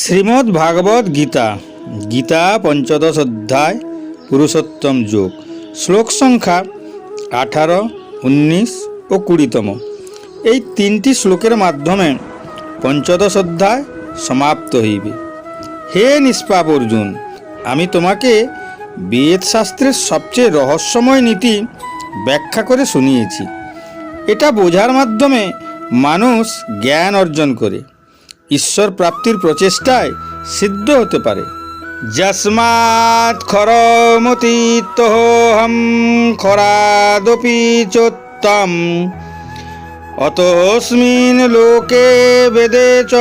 শ্রীমদ্ ভাগবত গীতা গীতা পঞ্চদশ অধ্যায়, পুরুষোত্তম যোগ, শ্লোক সংখ্যা আঠারো, উনিশ ও কুড়িতম। এই তিনটি শ্লোকের মাধ্যমে পঞ্চদশ অধ্যায় সমাপ্ত হইবে। হে নিষ্পাপ অর্জুন, আমি তোমাকে বেদশাস্ত্রের সবচেয়ে রহস্যময় নীতি ব্যাখ্যা করে শুনিয়েছি। এটা বোঝার মাধ্যমে মানুষ জ্ঞান অর্জন করে। ঈশ্বর প্রাপ্তির প্রচেষ্টায় সিদ্ধ হতে পারে। যস্মাৎ খরমতীতহম খরাদপি চোত্তম। অতস্মিন লোকে বেদে চ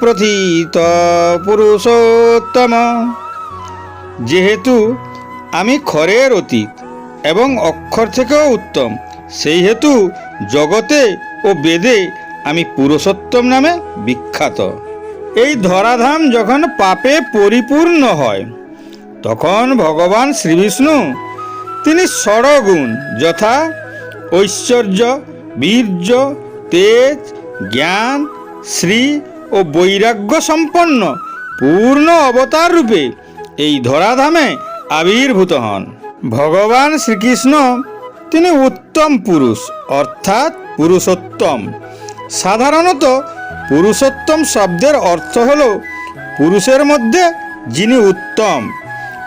প্রথিত পুরুষোত্তম। যেহেতু আমি খরের অতীত এবং অক্ষর থেকেও উত্তম, সেই হেতু জগতে ও বেদে আমি পুরুষোত্তম নামে বিখ্যাত। এই ধরাধাম যখন পাপে পরিপূর্ণ হয়, তখন ভগবান শ্রীবিষ্ণু তিনি ষড়গুণ যথা ঐশ্বর্য, বীর্য, তেজ, জ্ঞান, শ্রী ও বৈরাগ্য সম্পন্ন পূর্ণ অবতার রূপে এই ধরাধামে আবির্ভূত হন। ভগবান শ্রীকৃষ্ণ তিনি উত্তম পুরুষ, অর্থাৎ পুরুষোত্তম। সাধারণত পুরুষোত্তম শব্দের অর্থ হল পুরুষের মধ্যে যিনি উত্তম।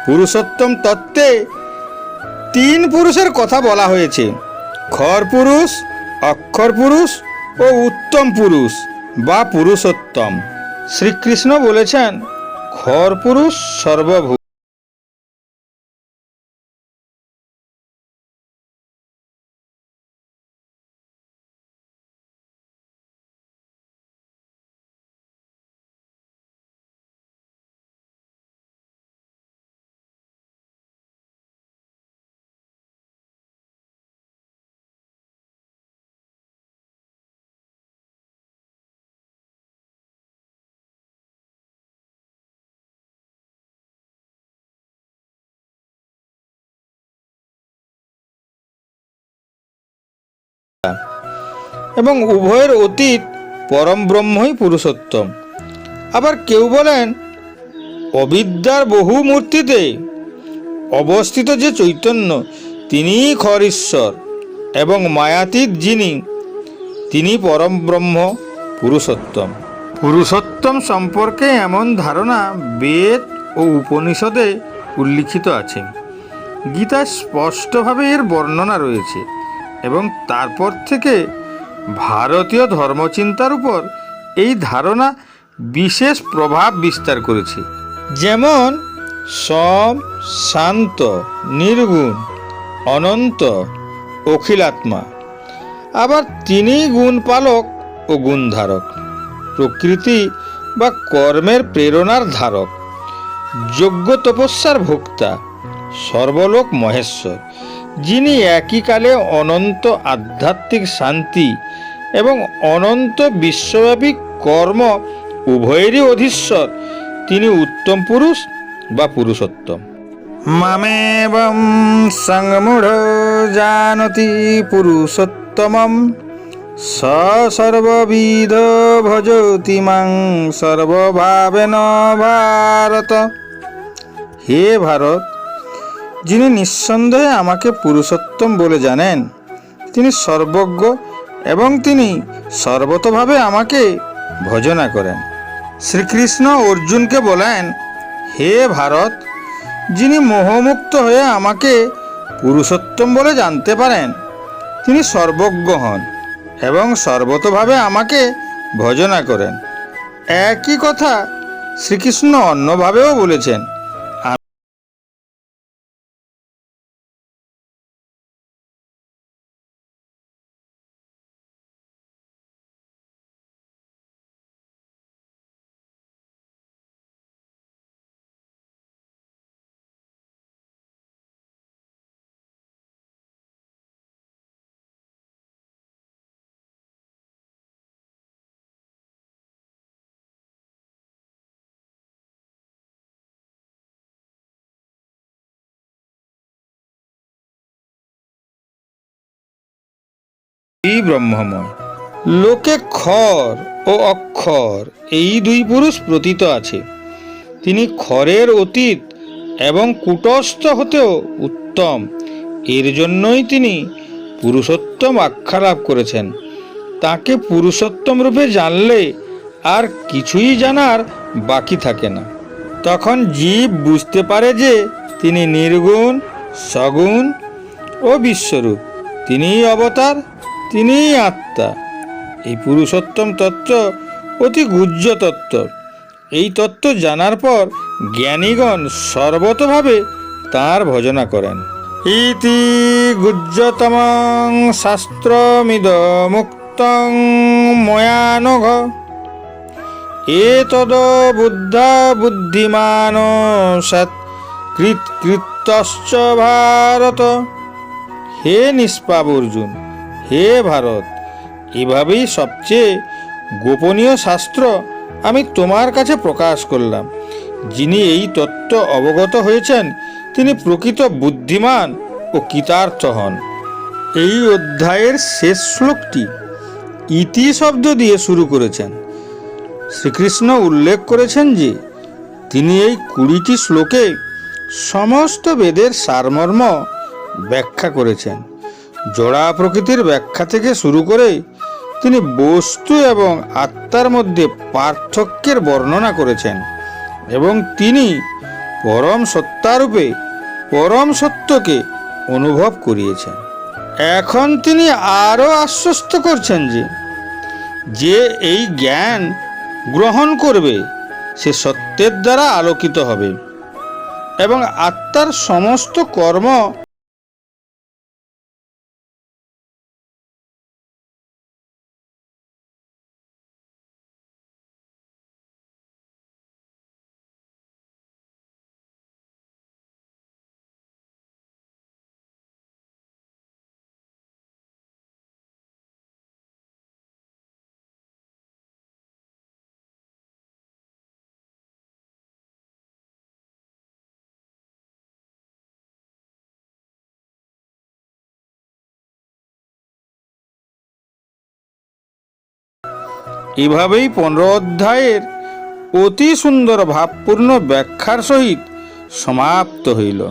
পুরুষোত্তম তত্ত্বে তিন পুরুষের কথা বলা হয়েছে। খর পুরুষ, অক্ষর পুরুষ ও উত্তম পুরুষ বা পুরুষোত্তম। শ্রীকৃষ্ণ বলেছেন, খর পুরুষ সর্বভূ এবং উভয়ের অতীত পরম ব্রহ্মই পুরুষোত্তম। আবার কেউ বলেন, অবিদ্যার বহু মূর্তিতে অবস্থিত যে চৈতন্য, তিনিই খর ঈশ্বর এবং মায়াতীত যিনি, তিনি পরম ব্রহ্ম পুরুষোত্তম। পুরুষোত্তম সম্পর্কে এমন ধারণা বেদ ও উপনিষদে উল্লিখিত আছে। গীতায় স্পষ্টভাবে এর বর্ণনা রয়েছে এবং তারপর থেকে ভারতীয় ধর্মচিন্তার উপর এই ধারণা বিশেষ প্রভাব বিস্তার করেছে। যেমন, সম, শান্ত, নির্গুণ, অনন্ত, অখিলাত্মা। আবার তিনি গুণপালক ও গুণধারক। প্রকৃতি বা কর্মের প্রেরণার ধারক। যোগ্য তপস্যার ভোক্তা, সর্বলোক মহেশ্বর, যিনি একই কালে অনন্ত আধ্যাত্মিক শান্তি এবং অনন্ত বিশ্বব্যাপী কর্ম উভয়েরই অধীশ্বর। তিনি উত্তম পুরুষ বা পুরুষোত্তম। মামেবং সংমূঢ় জানতি পুরুষোত্তমম। স সর্ববিধ ভজতি মাং সর্বভাবেন ভারত। হে ভারত, যিনি নিঃসন্দেহে আমাকে পুরুষোত্তম বলে জানেন, তিনি সর্বজ্ঞ এবং তিনি সর্বতভাবে আমাকে ভজনা করেন। শ্রীকৃষ্ণ অর্জুনকে বলেন, হে ভারত, যিনি মোহমুক্ত হয়ে আমাকে পুরুষোত্তম বলে জানতে পারেন, তিনি সর্বজ্ঞ হন এবং সর্বতভাবে আমাকে ভজনা করেন। একই কথা শ্রীকৃষ্ণ অন্যভাবেও বলেছেন। এই ব্রহ্মময়। লোকে খর ও অক্ষর, এই দুই পুরুষ প্রতীত আছে। তিনি খরের অতীত এবং কুটস্থ হতেও উত্তম। এর জন্যই তিনি পুরুষোত্তম আখ্যা লাভ করেছেন। তাকে পুরুষোত্তম রূপে জানলে আর কিছুই জানার বাকি থাকে না। তখন জীব বুঝতে পারে যে তিনি নির্গুণ, সগুণ ও বিশ্বরূপ। তিনিই অবতার তিনিই আত্মা। এই পুরুষোত্তম তত্ত্ব অতি গুহ্য তত্ত্ব। এই তত্ত্ব জানার পর জ্ঞানীগণ সর্বতভাবে তাঁর ভজনা করেন। ইতি গুহ্যতম শাস্ত্রমিদ মুক্তং ময়ানঘ। এতদ বুদ্ধা বুদ্ধিমান সৎ কৃত কৃতশ্চ ভারত। হে নিষ্পাপ অর্জুন হে ভারত, এভাবেই সবচেয়ে গোপনীয় শাস্ত্র আমি তোমার কাছে প্রকাশ করলাম। যিনি এই তত্ত্ব অবগত হয়েছেন, তিনি প্রকৃত বুদ্ধিমান ও কৃতার্থ হন। এই অধ্যায়ের শেষ শ্লোকটি ইতি শব্দ দিয়ে শুরু করেছেন। শ্রীকৃষ্ণ উল্লেখ করেছেন যে, তিনি এই কুড়িটি শ্লোকে সমস্ত বেদের সারমর্ম ব্যাখ্যা করেছেন। জড়া প্রকৃতির ব্যাখ্যা থেকে শুরু করে তিনি বস্তু এবং আত্মার মধ্যে পার্থক্যের বর্ণনা করেছেন এবং তিনি পরম সত্তারূপে পরম সত্যকে অনুভব করিয়েছেন। এখন তিনি আরও আশ্বস্ত করছেন যে যে এই জ্ঞান গ্রহণ করবে, সে সত্যের দ্বারা আলোকিত হবে এবং আত্মার সমস্ত কর্ম এভাবেই পনেরো অধ্যায়ের অতি সুন্দর ভাবপূর্ণ ব্যাখ্যার সহিত সমাপ্ত হইল।